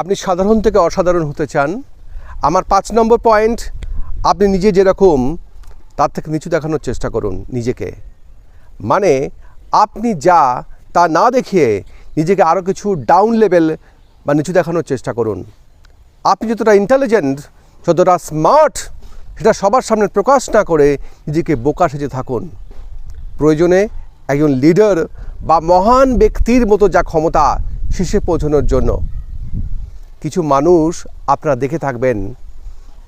আপনি সাধারণ থেকে অসাধারণ হতে চান, আমার পাঁচ নম্বর পয়েন্ট, আপনি নিজে যেরকম, তার থেকে নিচু দেখানোর চেষ্টা করুন নিজেকে। মানে আপনি যা, তা না দেখিয়ে নিজেকে আরও কিছু ডাউন লেভেল বা নিচু দেখানোর চেষ্টা করুন। আপনি যতটা ইন্টেলিজেন্ট যতটা স্মার্ট সেটা সবার সামনে প্রকাশ না করে নিজেকে বোকা সেজে থাকুন। প্রয়োজনে একজন লিডার বা মহান ব্যক্তির মতো যা ক্ষমতা শীর্ষে পৌঁছানোর জন্য। কিছু মানুষ আপনারা দেখে থাকবেন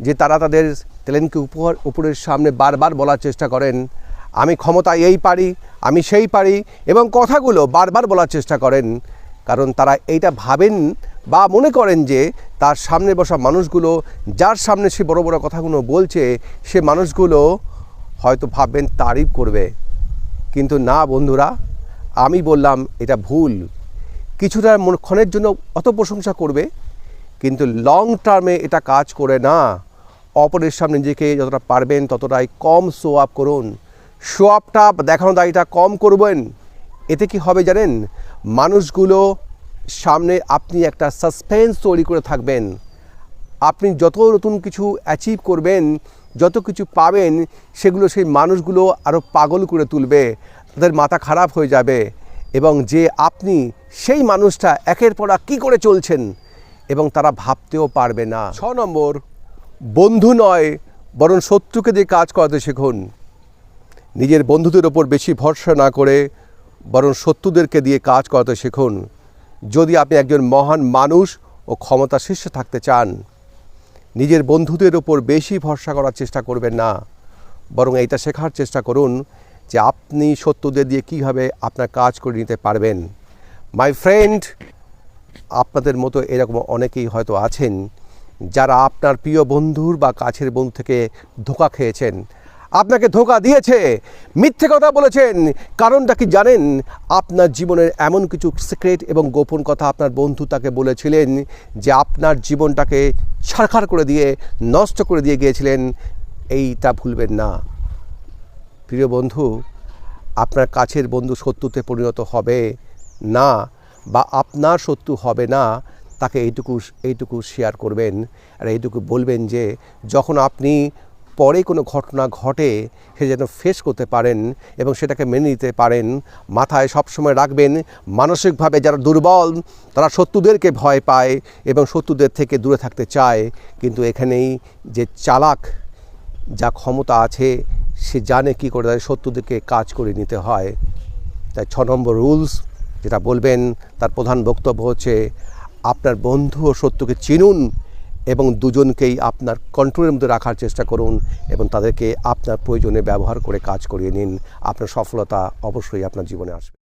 যে তারা তাদের ট্যালেন্টকে উপহার, উপরের সামনে বারবার বলার চেষ্টা করেন, আমি ক্ষমতা এই পারি, আমি সেই পারি এবং কথাগুলো বারবার বলার চেষ্টা করেন, কারণ তারা এইটা ভাবেন বা মনে করেন যে তার সামনে বসা মানুষগুলো, যার সামনে সে বড় বড় কথাগুলো বলছে, সে মানুষগুলো হয়তো ভাববেন তারিফ করবে। কিন্তু না বন্ধুরা, আমি বললাম এটা ভুল। কিছুটা মন- ক্ষণের জন্য অত প্রশংসা করবে কিন্তু লং টার্মে এটা কাজ করে না। অপরের সামনে নিজেকে যতটা পারবেন ততটাই কম শো আপ করুন। শো আপটা দেখানো দায়টা কম করবেন। এতে কি হবে জানেন? মানুষগুলো সামনে আপনি একটা সাসপেন্স তৈরি করে থাকবেন। আপনি যত নতুন কিছু অ্যাচিভ করবেন, যত কিছু পাবেন, সেগুলো সেই মানুষগুলো আরও পাগল করে তুলবে। তাদের মাথা খারাপ হয়ে যাবে। এবং যে আপনি, সেই মানুষটা একের পর কী করে চলছেন? এবং তারা ভাবতেও পারবে না। ছ নম্বর, বন্ধু নয়, বরং শত্রুকে দিয়ে কাজ করাতে শিখুন। নিজের বন্ধুদের ওপর বেশি ভরসা না করে বরং শত্রুদেরকে দিয়ে কাজ করাতে শিখুন। যদি আপনি একজন মহান মানুষ ও ক্ষমতা শীর্ষে থাকতে চান, নিজের বন্ধুদের ওপর বেশি ভরসা করার চেষ্টা করবেন না। বরং এইটা শেখার চেষ্টা করুন যে আপনি শত্রুদের দিয়ে কীভাবে আপনার কাজ করে নিতে পারবেন। মাই ফ্রেন্ড আপনাদের মতো এরকম অনেকেই হয়তো আছেন যারা আপনার প্রিয় বন্ধুর বা কাছের বন্ধু থেকে ধোকা খেয়েছেন। আপনাকে ধোকা দিয়েছে, মিথ্যে কথা বলেছেন। কারণটা কি জানেন? আপনার জীবনের এমন কিছু সিক্রেট এবং গোপন কথা আপনার বন্ধু তাকে বলেছিলেন যে আপনার জীবনটাকে ছাড়খাড় করে দিয়ে, নষ্ট করে দিয়ে গিয়েছিলেন। এইটা ভুলবেন না। প্রিয় বন্ধু, আপনার কাছের বন্ধু শত্রুতে পরিণত হবে না। বা আপনার শত্রু হবে না, তাকে এইটুকু এইটুকু শেয়ার করবেন আর এইটুকু বলবেন যে, যখন আপনি পরে কোনো ঘটনা ঘটে, সে যেন ফেস করতে পারেন এবং সেটাকে মেনে নিতে পারেন, মাথায় সবসময় রাখবেন, মানসিকভাবে যারা দুর্বল, তারা শত্রুদেরকে ভয় পায় এবং শত্রুদের থেকে দূরে থাকতে চায়। কিন্তু এখানেই যে চালাক, যা ক্ষমতা আছে, সে জানে কী করে তাদের শত্রুদেরকে কাজ করে নিতে হয়। তাই ছ নম্বর রুলস যেটা বলবেন, তার প্রধান বক্তব্য হচ্ছে, আপনার বন্ধু ও শত্রুকে চিনুন এবং দুজনকেই আপনার কন্ট্রোলের মধ্যে রাখার চেষ্টা করুন এবং তাদেরকে আপনার প্রয়োজনে ব্যবহার করে কাজ করিয়ে নিন। আপনার সফলতা অবশ্যই আপনার জীবনে আসবে।